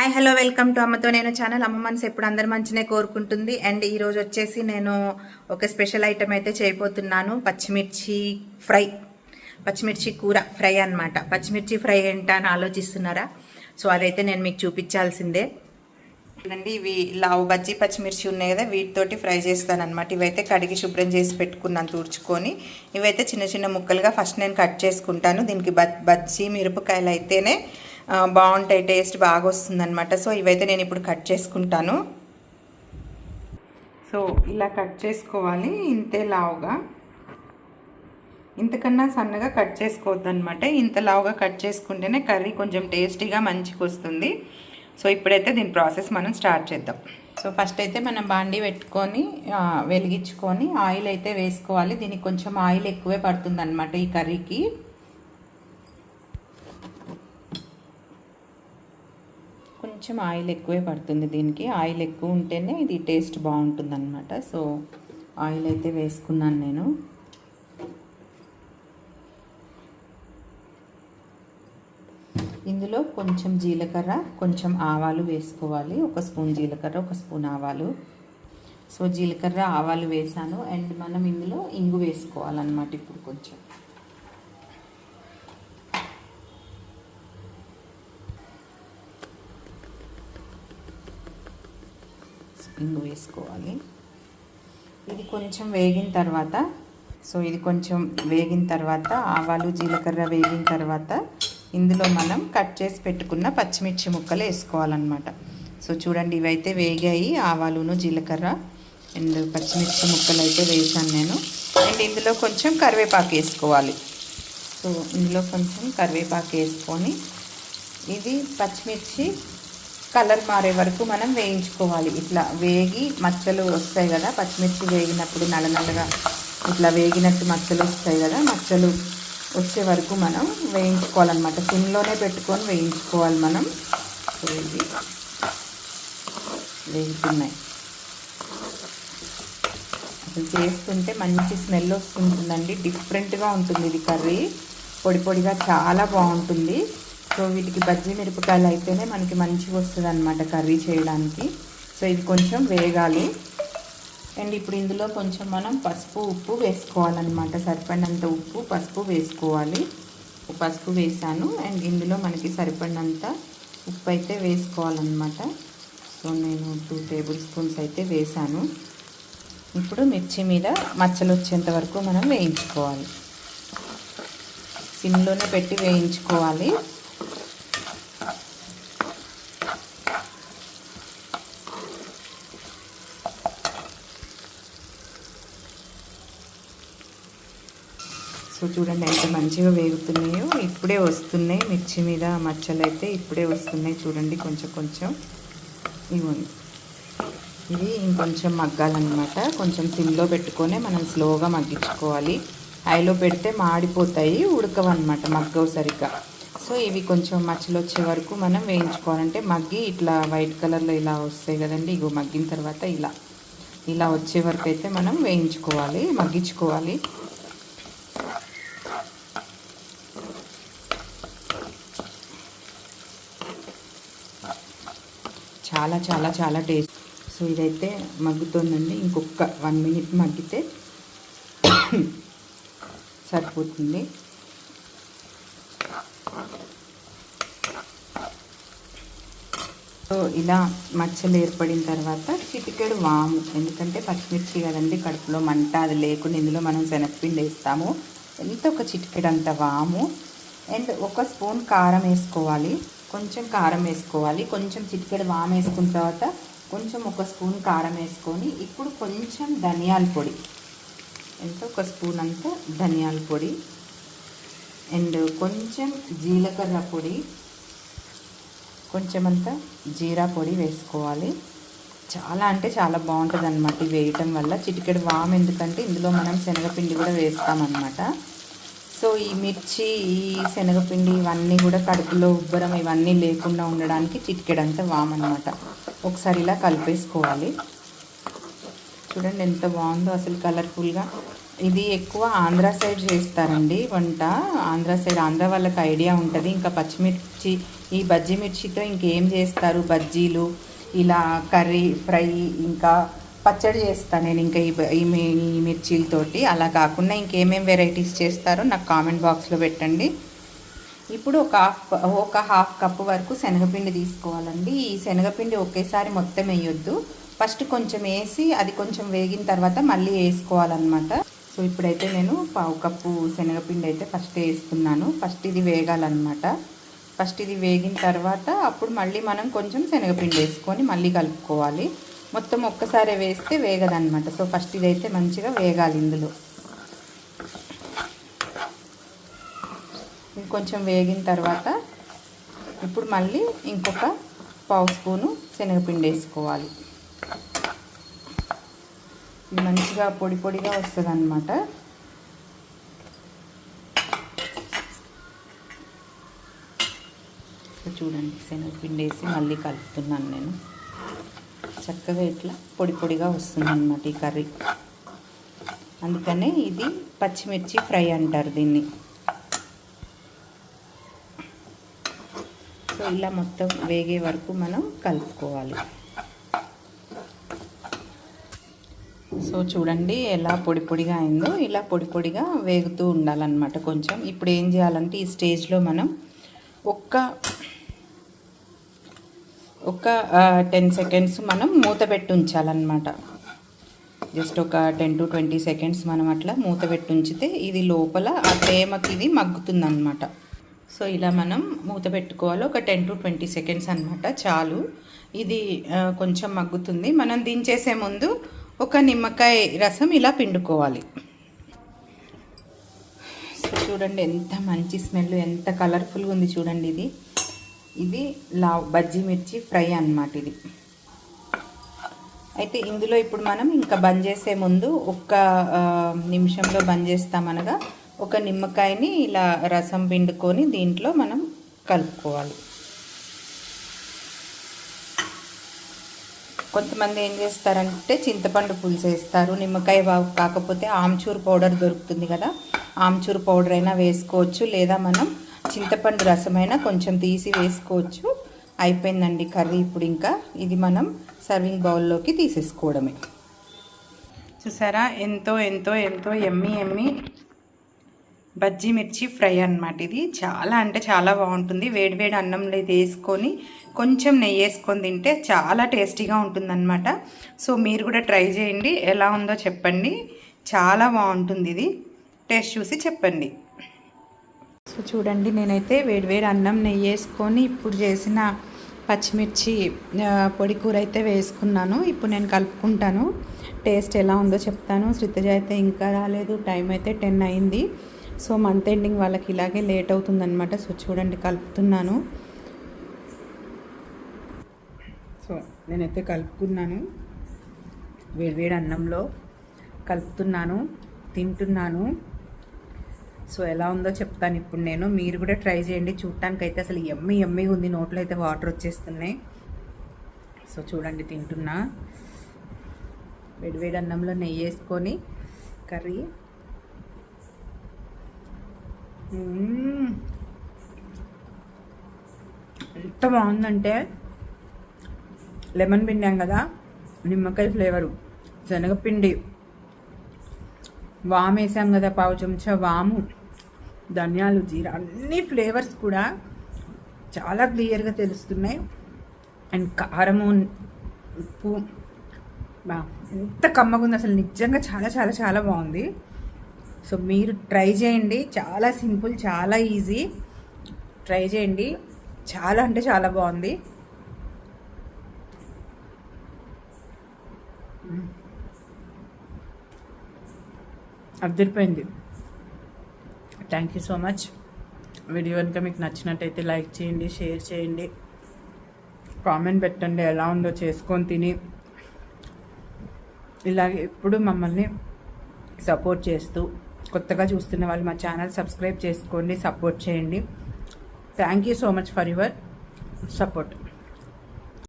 Hi hello welcome to అమ్మతో నేను channel అమ్మ మనసు ఎప్పుడు అందరి మంచినే కోరుకుంటుంది. అండ్ ఈరోజు వచ్చేసి నేను ఒక స్పెషల్ ఐటమ్ అయితే చేయబోతున్నాను. పచ్చిమిర్చి ఫ్రై. పచ్చిమిర్చి కూర ఫ్రై అనమాట పచ్చిమిర్చి ఫ్రై ఏంటా అని ఆలోచిస్తున్నారా? సో అదైతే నేను మీకు చూపించాల్సిందే. చూడండి ఇవి లావు బజ్జీ పచ్చిమిర్చి ఉన్నాయి కదా వీటితోటి ఫ్రై చేస్తాను అనమాట ఇవైతే కడిగి శుభ్రం చేసి పెట్టుకున్నాను తుడుచుకొని ఇవైతే చిన్న చిన్న ముక్కలుగా ఫస్ట్ నేను కట్ చేసుకుంటాను. దీనికి బజ్జీ మిరపకాయలు అయితేనే బాగుంటాయి టేస్ట్ బాగా వస్తుంది అనమాట సో ఇవైతే నేను ఇప్పుడు కట్ చేసుకుంటాను. సో ఇలా కట్ చేసుకోవాలి ఇంతే లావుగా. ఇంతకన్నా సన్నగా కట్ చేసుకోవద్దు అనమాట ఇంత లావుగా కట్ చేసుకుంటేనే కర్రీ కొంచెం టేస్టీగా మంచిగా వస్తుంది సో ఇప్పుడైతే దీని ప్రాసెస్ మనం స్టార్ట్ చేద్దాం. సో ఫస్ట్ అయితే మనం బాండి పెట్టుకొని వెలిగించుకొని ఆయిల్ అయితే వేసుకోవాలి. దీనికి కొంచెం ఆయిల్ ఎక్కువే పడుతుందన్నమాట ఈ కర్రీకి. కొంచెం ఆయిల్ ఎక్కువే పడుతుంది దీనికి. ఆయిల్ ఎక్కువ ఉంటేనే ఇది టేస్ట్ బాగుంటుంది అనమాట సో ఆయిల్ అయితే వేసుకున్నాను నేను. ఇందులో కొంచెం జీలకర్ర కొంచెం ఆవాలు వేసుకోవాలి. ఒక స్పూన్ జీలకర్ర ఒక స్పూన్ ఆవాలు. సో జీలకర్ర ఆవాలు వేసాను. అండ్ మనం ఇందులో ఇంగు వేసుకోవాలన్నమాట ఇప్పుడు కొంచెం. ఇంగు వేసుకోవాలి. ఇది కొంచెం వేగిన తర్వాత సో ఇది కొంచెం వేగిన తర్వాత ఆవాలు జీలకర్ర వేగిన తర్వాత ఇందులో మనం కట్ చేసి పెట్టుకున్న పచ్చిమిర్చి ముక్కలు వేసుకోవాలన్నమాట. సో చూడండి ఇవైతే వేగాయి. ఆవాలును జీలకర్ర అండ్ పచ్చిమిర్చి ముక్కలు అయితే వేసాను నేను. అండ్ ఇందులో కొంచెం కరివేపాకు వేసుకోవాలి. సో ఇందులో కొంచెం కరివేపాకు వేసుకొని ఇది పచ్చిమిర్చి కలర్ మారే వరకు మనం వేయించుకోవాలి. ఇట్లా వేగి మచ్చలు వస్తాయి కదా పచ్చిమిర్చి వేగినప్పుడు నల్ల నల్లగా ఇట్లా వేగినట్టు మచ్చలు వస్తాయి కదా మచ్చలు వచ్చే వరకు మనం వేయించుకోవాలన్నమాట. సిమ్లోనే పెట్టుకొని వేయించుకోవాలి మనం. వేగి వేగుతున్నాయి. అసలు చేస్తుంటే మంచి స్మెల్ వస్తుంటుందండి. డిఫరెంట్గా ఉంటుంది ఇది కర్రీ. పొడి పొడిగా చాలా బాగుంటుంది. సో వీటికి బజ్జీ మిరపకాయలు అయితేనే మనకి మంచిగా వస్తుంది అనమాట కర్రీ చేయడానికి. సో ఇది కొంచెం వేగాలి. అండ్ ఇప్పుడు ఇందులో కొంచెం మనం పసుపు ఉప్పు వేసుకోవాలన్నమాట. సరిపడినంత ఉప్పు పసుపు వేసుకోవాలి. పసుపు వేసాను. అండ్ ఇందులో మనకి సరిపడినంత ఉప్పు అయితే వేసుకోవాలన్నమాట. సో నేను టూ టేబుల్ స్పూన్స్ అయితే వేసాను. ఇప్పుడు మిర్చి మీద మచ్చలు వచ్చేంత వరకు మనం వేయించుకోవాలి. సిమ్లోనే పెట్టి వేయించుకోవాలి. సో చూడండి ఎంత మంచిగా వేగుతున్నాయో. ఇప్పుడే వస్తున్నాయి. మిర్చి మీద మచ్చలు అయితే ఇప్పుడే వస్తున్నాయి. చూడండి కొంచెం కొంచెం. ఇవ్వండి. ఇది ఇంకొంచెం మగ్గాలన్నమాట. కొంచెం సిమ్లో పెట్టుకొని మనం స్లోగా మగ్గించుకోవాలి. హైలో పెడితే మాడిపోతాయి. ఉడకవన్నమాట మగ్గవు సరిగ్గా. సో ఇవి కొంచెం మచ్చలు వచ్చే వరకు మనం వేయించుకోవాలంటే మగ్గి ఇట్లా వైట్ కలర్లో ఇలా వస్తాయి కదండి. ఇగో మగ్గిన తర్వాత ఇలా. ఇలా వచ్చే వరకు అయితే మనం వేయించుకోవాలి మగ్గించుకోవాలి. చాలా చాలా చాలా టేస్ట్ సో ఇదైతే మగ్గుతుందండి. ఇంకొక వన్ మినిట్ మగ్గితే సరిపోతుంది. సో ఇలా మచ్చలు ఏర్పడిన తర్వాత చిటికెడు వాము. ఎందుకంటే పచ్చిమిర్చి కదండి కడుపులో మంట అది లేకుండా ఇందులో మనం శనగపిండి వేస్తాము. ఎంత ఒక చిటికెడు అంత వాము. అండ్ ఒక స్పూన్ కారం వేసుకోవాలి. కొంచెం కారం వేసుకోవాలి. కొంచెం చిటికెడు వామ్ వేసుకున్న తర్వాత కొంచెం ఒక స్పూన్ కారం వేసుకొని ఇప్పుడు కొంచెం ధనియాల పొడి. ఎంత? ఒక స్పూన్ అంత ధనియాల పొడి. అండ్ కొంచెం జీలకర్ర పొడి. కొంచెం అంత జీరా పొడి వేసుకోవాలి. చాలా అంటే చాలా బాగుంటుంది అనమాట వేయటం వల్ల. చిటికెడు వామ్ ఎందుకంటే ఇందులో మనం శనగపిండి కూడా వేస్తామన్నమాట. సో ఈ మిర్చి ఈ శనగపిండి ఇవన్నీ కూడా కడుపులో ఉబ్బరం ఇవన్నీ లేకుండా ఉండడానికి చిటికెడంతా వామ్ అనమాట ఒకసారి ఇలా కలిపేసుకోవాలి. చూడండి ఎంత బాగుందో అసలు కలర్ఫుల్గా. ఇది ఎక్కువ ఆంధ్ర సైడ్ చేస్తారండి వంట. ఆంధ్ర సైడ్ ఆంధ్ర వాళ్ళకి ఐడియా ఉంటుంది. ఇంకా పచ్చిమిర్చి ఈ బజ్జీ మిర్చితో ఇంకేం చేస్తారు? బజ్జీలు ఇలా కర్రీ ఫ్రై ఇంకా పచ్చడి చేస్తాను నేను ఇంకా ఈ ఈ మిర్చీలతోటి. అలా కాకుండా ఇంకేమేమి వెరైటీస్ చేస్తారో నాకు కామెంట్ బాక్స్లో పెట్టండి. ఇప్పుడు ఒక హాఫ్ ఒక హాఫ్ కప్ వరకు శనగపిండి తీసుకోవాలండి. ఈ శనగపిండి ఒకేసారి మొత్తం వేయొద్దు. ఫస్ట్ కొంచెం వేసి అది కొంచెం వేగిన తర్వాత మళ్ళీ వేసుకోవాలన్నమాట. సో ఇప్పుడైతే నేను పావు కప్పు శనగపిండి అయితే ఫస్ట్ వేస్తున్నాను. ఫస్ట్ ఇది వేగాలన్నమాట. ఫస్ట్ ఇది వేగిన తర్వాత అప్పుడు మళ్ళీ మనం కొంచెం శనగపిండి వేసుకొని మళ్ళీ కలుపుకోవాలి. మొత్తం ఒక్కసారి వేస్తే వేగదన్నమాట. సో ఫస్ట్ ఇదైతే మంచిగా వేగాలి ఇందులో. ఇంకొంచెం వేగిన తర్వాత ఇప్పుడు మళ్ళీ ఇంకొక పావు స్పూను శనగపిండి వేసుకోవాలి. ఇది మంచిగా పొడి పొడిగా వస్తుంది అన్నమాట చూడండి శనగపిండి వేసి మళ్ళీ కలుపుతున్నాను నేను. చక్కగా ఇట్లా పొడి పొడిగా వస్తుంది అనమాట ఈ కర్రీ. అందుకనే ఇది పచ్చిమిర్చి ఫ్రై అంటారు దీన్ని. సో ఇలా మొత్తం వేగే వరకు మనం కలుపుకోవాలి. సో చూడండి ఎలా పొడి పొడిగా అయిందో ఇలా పొడి పొడిగా వేగుతూ ఉండాలన్నమాట కొంచెం. ఇప్పుడు ఏం చేయాలంటే ఈ స్టేజ్లో మనం ఒక్క ఒక టెన్ సెకండ్స్ మనం మూత పెట్టి ఉంచాలన్నమాట. జస్ట్ ఒక టెన్ టు ట్వంటీ సెకండ్స్ మనం అట్లా మూత పెట్టి ఉంచితే ఇది లోపల ఆ తేమకి ఇది మగ్గుతుందన్నమాట. సో ఇలా మనం మూత పెట్టుకోవాలి. ఒక టెన్ టు ట్వంటీ సెకండ్స్ అనమాట చాలు. ఇది కొంచెం మగ్గుతుంది. మనం దించేసే ముందు ఒక నిమ్మకాయ రసం ఇలా పిండుకోవాలి. సో చూడండి ఎంత మంచి స్మెల్ ఎంత కలర్ఫుల్గా ఉంది చూడండి ఇది. ఇది లావ్ బజ్జీ మిర్చి ఫ్రై అన్నమాట ఇది. అయితే ఇందులో ఇప్పుడు మనం ఇంకా బంద్ చేసే ముందు ఒక్క నిమిషంలో బంద్ చేస్తామనగా ఒక నిమ్మకాయని ఇలా రసం పిండుకొని దీంట్లో మనం కలుపుకోవాలి. కొంతమంది ఏం చేస్తారంటే చింతపండు పులుసు వేస్తారు. నిమ్మకాయ బాగు కాకపోతే ఆమ్చూర్ పౌడర్ దొరుకుతుంది కదా. ఆమ్చూర్ పౌడర్ అయినా వేసుకోవచ్చు. లేదా మనం చింతపండు రసమైనా కొంచెం తీసి వేసుకోవచ్చు. అయిపోయిందండి కర్రీ ఇప్పుడు ఇంకా. ఇది మనం సర్వింగ్ బౌల్లోకి తీసేసుకోవడమే. చూసారా? ఎంతో ఎంతో ఎంతో ఎమ్మి ఎమ్మి బజ్జీ మిర్చి ఫ్రై అన్నమాట ఇది. చాలా అంటే చాలా బాగుంటుంది. వేడివేడి అన్నంలో ఇది వేసుకొని కొంచెం నెయ్యి వేసుకొని తింటే చాలా టేస్టీగా ఉంటుందన్నమాట. సో మీరు కూడా ట్రై చేయండి. ఎలా ఉందో చెప్పండి. చాలా బాగుంటుంది ఇది. టేస్ట్ చూసి చెప్పండి. సో చూడండి నేనైతే వేడివేడి అన్నం నెయ్యి వేసుకొని ఇప్పుడు చేసిన పచ్చిమిర్చి పొడి కూర అయితే వేసుకున్నాను. ఇప్పుడు నేను కలుపుకుంటాను. టేస్ట్ ఎలా ఉందో చెప్తాను. శ్రితజ అయితే ఇంకా రాలేదు. టైం అయితే టెన్ అయింది. సో మంత్ ఎండింగ్ వాళ్ళకి ఇలాగే లేట్ అవుతుందన్నమాట. సో చూడండి కలుపుతున్నాను. సో నేనైతే కలుపుకున్నాను. వేడివేడి అన్నంలో కలుపుతున్నాను తింటున్నాను. సో ఎలా ఉందో చెప్తాను ఇప్పుడు నేను. మీరు కూడా ట్రై చేయండి. చూడటానికి అయితే అసలు ఎమ్మి ఎమ్మిగా ఉంది. నోట్లో అయితే వాటర్ వచ్చేస్తున్నాయి. సో చూడండి తింటున్నా. వేడివేడి అన్నంలో నెయ్యి వేసుకొని కర్రీ. ఎంత బాగుందంటే లెమన్ పిండాం కదా నిమ్మకాయ ఫ్లేవరు శనగపిండి వాము వేసాం కదా పావు చెంచా వాము. ధనియాలు జీరా అన్ని ఫ్లేవర్స్ కూడా చాలా క్లియర్గా తెలుస్తున్నాయి. అండ్ కారము ఉప్పు ఎంత కమ్మగుంది అసలు నిజంగా చాలా చాలా చాలా బాగుంది. సో మీరు ట్రై చేయండి. చాలా సింపుల్ చాలా ఈజీ. ట్రై చేయండి. చాలా అంటే చాలా బాగుంది. అద్దరిపోయింది thank you so much video కనుక మీకు నచ్చినట్టయితే లైక్ చేయండి షేర్ చేయండి. కామెంట్ పెట్టండి ఎలా ఉందో చేసుకొని తిని. ఇలాగే ఎప్పుడు మమ్మల్ని సపోర్ట్ చేస్తూ కొత్తగా చూస్తున్న వాళ్ళు మా ఛానల్ సబ్స్క్రైబ్ చేసుకోండి సపోర్ట్ చేయండి. Thank you so much for your support